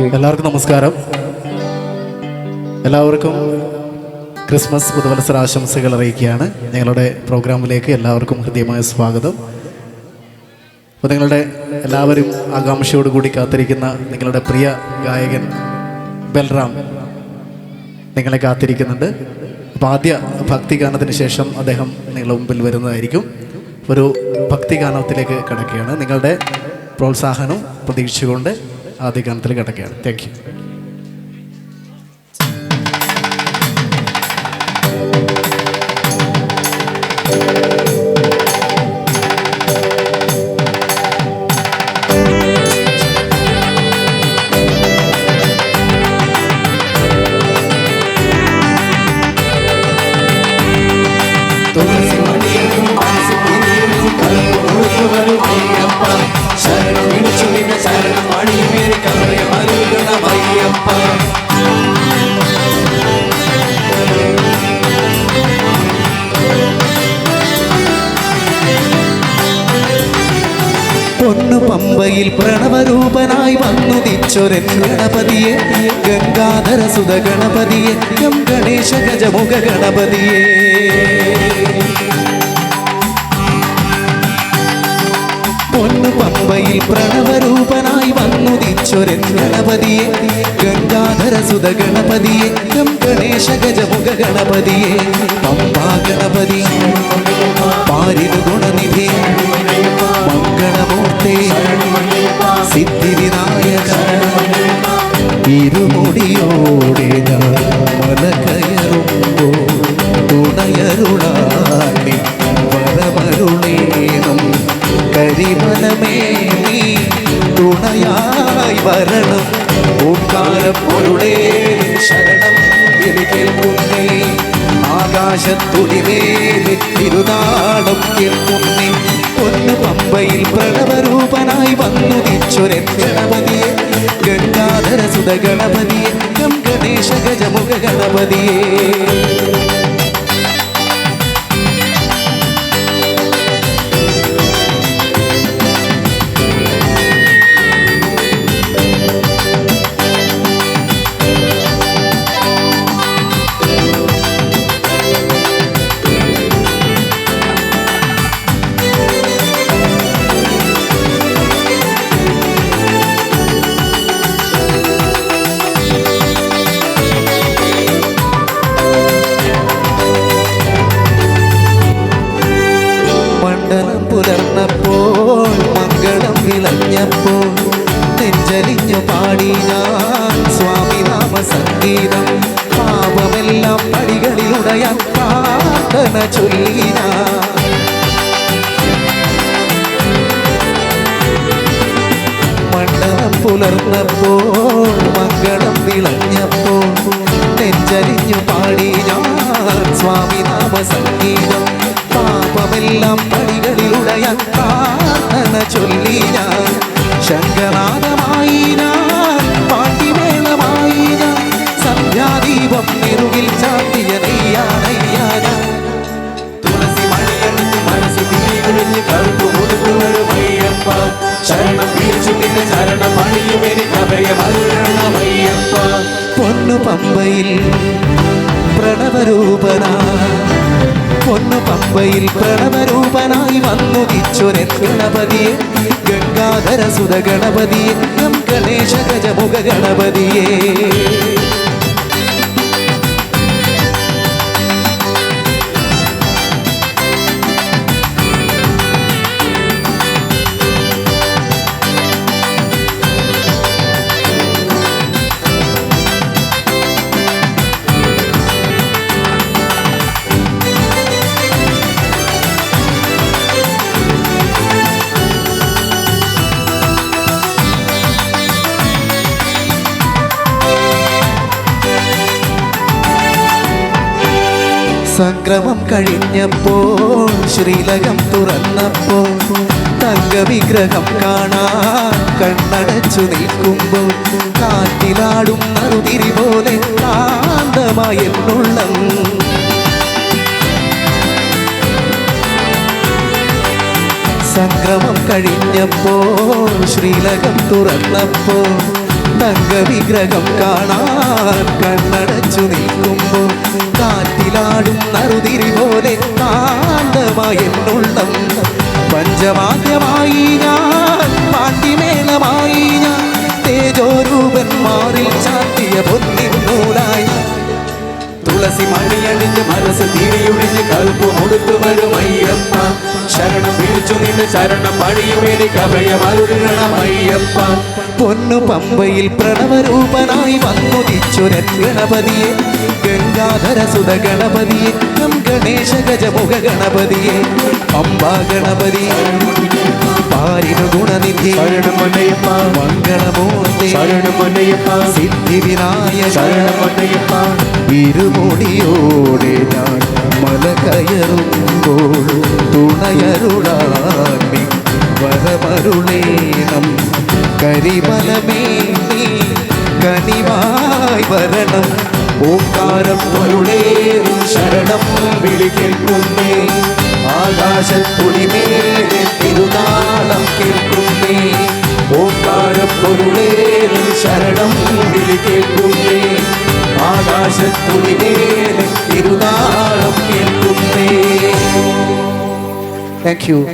എല്ലാവർക്കും നമസ്കാരം. എല്ലാവർക്കും ക്രിസ്മസ് പുതുവത്സര ആശംസകൾ അറിയിക്കുകയാണ്. ഞങ്ങളുടെ പ്രോഗ്രാമിലേക്ക് എല്ലാവർക്കും ഹൃദ്യമായ സ്വാഗതം. അപ്പോൾ നിങ്ങളുടെ എല്ലാവരും ആകാംക്ഷയോടുകൂടി കാത്തിരിക്കുന്ന നിങ്ങളുടെ പ്രിയ ഗായകൻ ബൽറാം നിങ്ങളെ കാത്തിരിക്കുന്നുണ്ട്. അപ്പോൾ ആദ്യ ഭക്തിഗാനത്തിന് ശേഷം അദ്ദേഹം നിങ്ങളുടെ മുമ്പിൽ വരുന്നതായിരിക്കും. ഒരു ഭക്തിഗാനത്തിലേക്ക് കിടക്കുകയാണ്. നിങ്ങളുടെ പ്രോത്സാഹനം പ്രതീക്ഷിച്ചുകൊണ്ട് ആദ്യ ഗാനത്തിൽ കിടക്കുകയാണ് താങ്ക് യു പൊന്നു പമ്പയിൽ പ്രണവരൂപനായി വന്നുദിച്ചൊരൻ ഗണപതിയെ ഗംഗാധര സുത ഗണപതിയെ ഗം ഗണേശ ഗജമുഖ ഗണപതിയെ. പമ്പയിൽ പ്രണവരൂപനായി വന്നുദിച്ചൊരൻ ഗണപതിയെ. ഗംഗാധര സുത ഗണപതിയെ ഗം ഗണേശ ഗജമുഖ ഗണപതിയെ. പമ്പാ ഗണപതി പാരിത ഗുണനിധി. മംഗളമൂർത്തി സിദ്ധിവിനായക. ഇരുമുടിയോടെ ഞാൻ മല കയറുമ്പോൾ നീ തുണയായി വരണം. ഓക്കാരപ്പൊരുളേ ശരണം വിളി കേൾക്കുന്നേ ആകാശത്തുടിവേലി തിരുനാളം കേൾക്കുന്നേ ഒന്ന് പമ്പയിൽ പ്രണവരൂപനായി വന്നു തിച്ചൊരെ ഗണപതിയെ. ഗംഗാധര സുത ഗണപതിയെ ഗം ഗണേശ ഗജമുഖ ഗണപതിയെ. പാപമെല്ലാം പടികളിലുടയാൻ പ്രാർത്ഥന ചൊല്ലിന. മണ്ഡലം പുലർന്നപ്പോൾ മംഗളം വിളഞ്ഞപ്പോൾ നെഞ്ചരിഞ്ഞു പാടി ഞാൻ സ്വാമി നാമ സംഗീതം പാപമെല്ലാം പടികളിലുടയാൻ പ്രാർത്ഥന ചൊല്ലിന. ഞാൻ ശരണം പൊന്നു പമ്പയിൽ പ്രണവരൂപന. പൊന്നു പമ്പയിൽ പ്രണവരൂപനായി വന്നു തിച്ചൊരൻ ഗണപതിയെ. ഗംഗാധര സുര ഗണപതിയെ ഗണേശ ഗജമുഖ ഗണപതിയെ. സംക്രമം കഴിഞ്ഞപ്പോൾ ശ്രീലകം തുറന്നപ്പോൾ തങ്കവിഗ്രഹം കാണാൻ കണ്ണടച്ചു നിൽക്കുമ്പോൾ കാറ്റിലാടും നറുതിരി പോലെ കാന്തമായെന്നുള്ളം സംക്രമം കഴിഞ്ഞപ്പോൾ ശ്രീലകം തുറന്നപ്പോൾ തങ്കവിഗ്രഹം കാണാൻ കണ്ണടച്ചു നിൽക്കുമ്പോൾ കാറ്റിലാടും നറുതിരി പോലെ കാന്തമായ എന്നുള്ളം പഞ്ചമാദ്യമായി ഞാൻ പാണ്ഡിമേളമായി ഞാൻ തേജോരൂപൻ മാറി ചാത്തിയ പൊന്നിൻ നൂലായി തുളസി മണിയണിഞ്ഞ് മനസ്സ് തിരിയുടിഞ്ഞ് കൽപ്പ് കൊടുത്തു വരും അയ്യപ്പ. ശരണം പിടിച്ചു നിന്റെ ശരണം പണിയുമേനി കവയ അഭയമരുളണം അയ്യപ്പ പൊന്നു പമ്പയിൽ പ്രണവരൂപനായി വന്നു തിച്ചുരൻ ഗണപതിയെ ഗംഗാധര സുത ഗണപതിയെ നം ഗണേശ ഗജമുഖ ഗണപതിയെ. പമ്പാ ഗണപതി പാരിനു ഗുണനിധി മംഗളമൂർത്തി സിദ്ധി വിനായക ശരണം പൊന്നയ്യപ്പ ഇരുമുടിയോടെ ഞാൻ മല കയറുമ്പോൾ തുണയരുളാൻ നീ വരമരുളേണം കരിമലമേ നീ കനിവായി വരണം. ഓങ്കാരം പൊരുളേറും ശരണം വിളി കേൾക്കുന്നേ. ആകാശത്തൊടിമേലെ തിരുനാളം കേൾക്കുന്നേ. ഓങ്കാരം പൊരുളേറും ശരണം വിളി കേൾക്കുന്നേ. ആകാശത്തൊടിമേലെ തിരുനാളം കേൾക്കുന്നേ. Thank you